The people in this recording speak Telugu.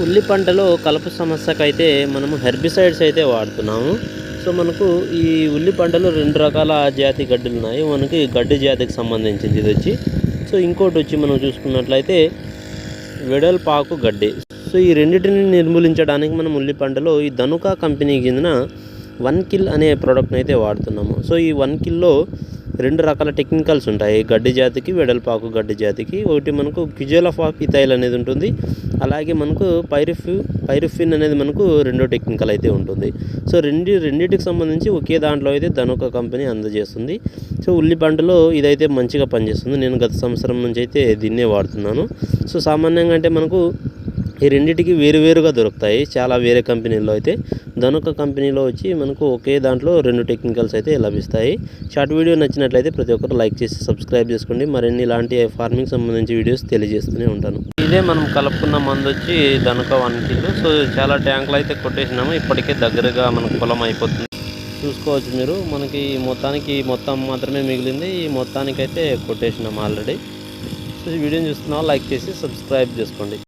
ఉల్లి పంటలో కలుపు సమస్యకైతే మనము హెర్బిసైడ్స్ అయితే వాడుతున్నాము. సో మనకు ఈ ఉల్లి పంటలో రెండు రకాల జాతి గడ్డలు ఉన్నాయి. మనకి గడ్డి జాతికి సంబంధించింది ఇది వచ్చి. సో ఇంకోటి వచ్చి మనం చూసుకున్నట్లయితే వెడల్పాకు గడ్డి. సో ఈ రెండింటిని నిర్మూలించడానికి మనం ఉల్లి పంటలో ఈ ధనుక కంపెనీ చెందిన వన్ కిల్ అనే ప్రోడక్ట్ని అయితే వాడుతున్నాము. సో ఈ వన్ కిల్లో రెండు రకాల టెక్నికల్స్ ఉంటాయి. గడ్డి జాతికి వెడల్పాకు గడ్డి జాతికి. ఒకటి మనకు క్యుజోలఫాక్ ఇథైల్ అనేది ఉంటుంది. అలాగే మనకు పైరిఫి పైరిఫిన్ అనేది మనకు రెండో టెక్నికల్ అయితే ఉంటుంది. సో రెండు రెండింటికి సంబంధించి ఒకే దాంట్లో అయితే ధనుక కంపెనీ అందజేస్తుంది. సో ఉల్లి పంటలో ఇదైతే మంచిగా పనిచేస్తుంది. నేను గత సంవత్సరం నుంచి అయితే దీన్నే వాడుతున్నాను. సో సామాన్యంగా అంటే మనకు ఈ రెండింటికి వేరువేరుగా దొరుకుతాయి. చాలా వేరే కంపెనీల్లో అయితే ధనుక కంపెనీలో వచ్చి మనకు ఒకే దాంట్లో రెండు టెక్నికల్స్ అయితే లభిస్తాయి. షార్ట్ వీడియో నచ్చినట్లయితే ప్రతి ఒక్కరు లైక్ చేసి సబ్స్క్రైబ్ చేసుకోండి. మరిన్ని ఇలాంటి ఫార్మింగ్ సంబంధించి వీడియోస్ తెలియజేస్తూనే ఉంటాను. ఇదే మనం కలుపుకున్న మందు వచ్చి ధనుక వన్ కిలో. సో చాలా ట్యాంకులు అయితే కొట్టేసినాము. ఇప్పటికే దగ్గరగా మనకు పొలం అయిపోతుంది. చూసుకోవచ్చు మీరు. మనకి ఈ మొత్తానికి మొత్తం మాత్రమే మిగిలింది. ఈ మొత్తానికైతే కొట్టేసినాం ఆల్రెడీ. సో ఈ వీడియోని చూస్తున్నాం లైక్ చేసి సబ్స్క్రైబ్ చేసుకోండి.